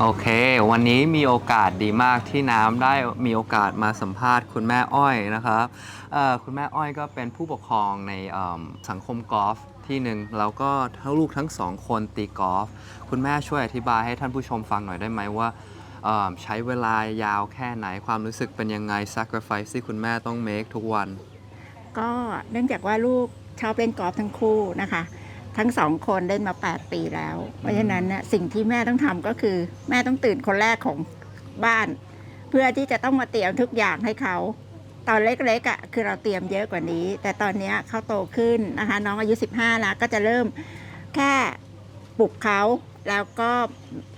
โอเค วันนี้มีโอกาสดีมากที่น้ำได้มีโอกาสมาสัมภาษณ์คุณแม่อ้อยนะครับคุณแม่อ้อยก็เป็นผู้ปกครองในสังคมกอล์ฟที่หนึ่งแล้วก็ทั้งลูกทั้งสองคนตีกอล์ฟคุณแม่ช่วยอธิบายให้ท่านผู้ชมฟังหน่อยได้ไหมว่าใช้เวลายาวแค่ไหนความรู้สึกเป็นยังไง sacrifice ที่คุณแม่ต้อง make ทุกวัน ก็เนื่องจากว่าลูกชอบเล่นกอล์ฟทั้งคู่นะคะ ทั้งสองคนเล่นมา 8 ปีแล้ว เพราะฉะนั้นเนี่ยสิ่งที่แม่ต้องทำก็คือ แม่ต้องตื่นคนแรกของบ้าน เพื่อที่จะต้องมาเตรียมทุกอย่างให้เขา ตอนเล็กๆอะคือเราเตรียมเยอะกว่านี้ แต่ตอนเนี้ยเขาโตขึ้นนะคะ น้องอายุ 15 แล้วก็จะเริ่มแค่ปลุกเขาแล้วก็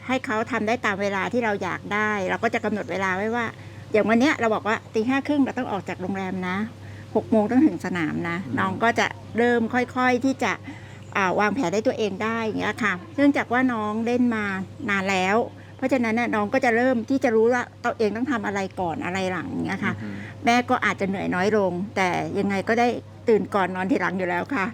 ให้เขาทำได้ตามเวลาที่เราอยากได้ เราก็จะกำหนดเวลาไว้ว่า อย่างวันเนี้ยเราบอกว่าตีห้าครึ่งเราต้องออกจากโรงแรมนะหกโมงต้องถึงสนามนะอืมน้องก็จะเริ่มค่อยๆที่จะอ่าวางแผนได้ตัวเองได้อย่างเงี้ยค่ะ เนื่องจากว่าน้องเล่นมานานแล้ว เพราะฉะนั้นน่ะน้องก็จะเริ่มที่จะรู้ว่าตัวเองต้องทำอะไรก่อนอะไรหลังอย่างเงี้ยค่ะอืมแม่ก็อาจจะเหนื่อยน้อยลง แต่ยังไงก็ได้ตื่นก่อนนอนทีหลังอยู่แล้วค่ะ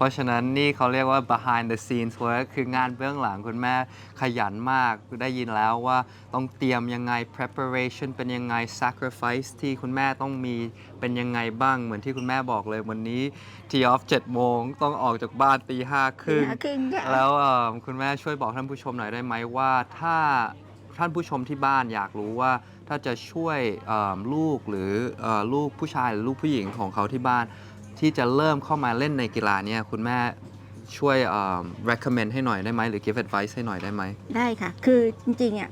เพราะฉะนั้นนี่เขาเรียกว่า behind the scenes work คืองานเบื้องหลังคุณแม่ขยันมากได้ยินแล้วว่าต้องเตรียมยังไง preparation เป็นยังไง sacrifice ที่คุณแม่ต้องมีเป็นยังไงบ้างเหมือนที่คุณแม่บอกเลยวันนี้ทีออฟ7โมงต้องออกจากบ้านตีห้าครึ่งครึ่งค่ะ แล้วเอ่อคุณแม่ช่วยบอกท่านผู้ชมหน่อยได้ไหมว่าถ้าท่านผู้ชมที่บ้านอยากรู้ว่าถ้าจะช่วยเอ่อลูกหรือเอ่อลูกผู้ชายหรือลูกผู้หญิงของเขาที่บ้าน ที่จะเริ่มเข้ามาเล่นในกีฬาเนี่ยคุณแม่ช่วยเอ่อ recommend ให้หน่อยได้ไหมหรือ give advice ให้หน่อยได้ไหม ได้ค่ะ คือจริงๆอะ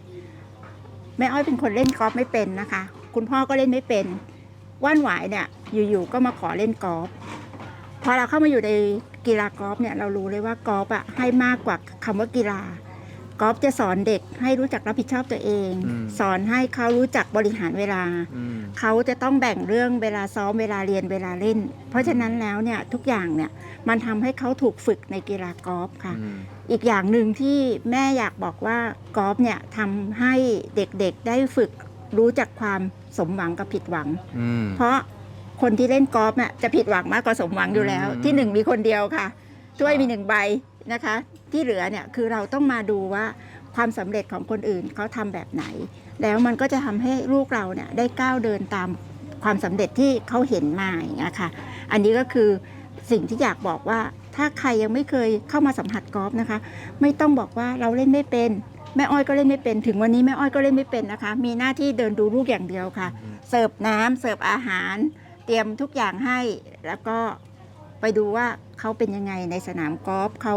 แม่อ้อยเป็นคนเล่นกอล์ฟไม่เป็นนะคะ คุณพ่อก็เล่นไม่เป็น ว่านหวายเนี่ย อยู่ๆก็มาขอเล่นกอล์ฟพอเราเข้ามาอยู่ในกีฬากอล์ฟเนี่ยเรารู้เลยว่ากอล์ฟอะให้มากกว่าคำว่ากีฬา กอล์ฟจะสอนเด็กให้รู้จักรับผิดชอบตัวเอง อืม สอนให้เขารู้จักบริหารเวลา อืม เขาจะต้องแบ่งเรื่องเวลาซ้อมเวลาเรียนเวลาเล่น เพราะฉะนั้นแล้วเนี่ยทุกอย่างเนี่ยมันทำให้เขาถูกฝึกในกีฬากอล์ฟค่ะ อืม อีกอย่างหนึ่งที่แม่อยากบอกว่ากอล์ฟเนี่ยทำให้เด็กๆได้ฝึกรู้จักความสมหวังกับผิดหวัง อืม เพราะคนที่เล่นกอล์ฟเนี่ยจะผิดหวังมากกว่าสมหวังอยู่แล้ว อืมที่หนึ่งมีคนเดียวค่ะถ้วยใช่มีหนึ่งใบนะคะ ที่เหลือเนี่ยคือเราต้องมาดูว่าความสำเร็จของคนอื่นเขาทำแบบไหน แล้วมันก็จะทำให้ลูกเราเนี่ยได้ก้าวเดินตามความสำเร็จที่เขาเห็นมาอย่างเงี้ยค่ะอันนี้ก็คือสิ่งที่อยากบอกว่าถ้าใครยังไม่เคยเข้ามาสัมผัสกอล์ฟนะคะ ไม่ต้องบอกว่าเราเล่นไม่เป็นแม่อ้อยก็เล่นไม่เป็นถึงวันนี้แม่อ้อยก็เล่นไม่เป็นนะคะ มีหน้าที่เดินดูลูกอย่างเดียวค่ะ เสิร์ฟน้ำเสิร์ฟอาหาร เตรียมทุกอย่างให้แล้วก็ ไปดูว่าเขาเป็นยังไงในสนามกอล์ฟเขา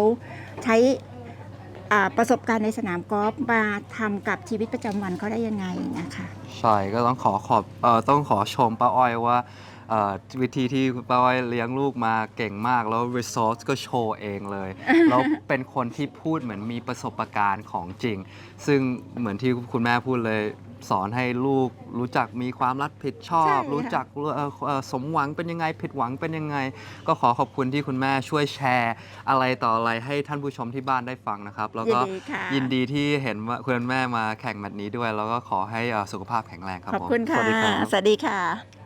ใช้อ่าประสบการณ์ในสนามกอล์ฟมาทำกับชีวิตประจำวันเขาได้ยังไงนะคะใช่ก็ต้องขอขอบเอ่อต้องขอชมป้าอ้อยว่าเอ่อวิธีที่ป้าอ้อยเลี้ยงลูกมาเก่งมาก แล้ว result ก็โชว์เองเลย แล้วเป็นคนที่พูดเหมือนมีประสบการณ์ของจริง ซึ่งเหมือนที่คุณแม่พูดเลย สอนให้ลูกรู้จักมีความรับผิดชอบ ใช่ค่ะ รู้จักเอ่อเอ่อสมหวังเป็นยังไง ผิดหวังเป็นยังไง ก็ขอขอบคุณที่คุณแม่ช่วยแชร์ อะไรต่ออะไรให้ท่านผู้ชมที่บ้านได้ฟังนะครับ แล้วยินก็ดีค่ะ ยินดีที่เห็นว่าคุณแม่มาแข่งแมตช์นี้ด้วย แล้วก็ขอให้เอ่อสุขภาพแข็งแรงครับขอบผมคุณสค่ะวัสดีครับ สวัสดีค่ะ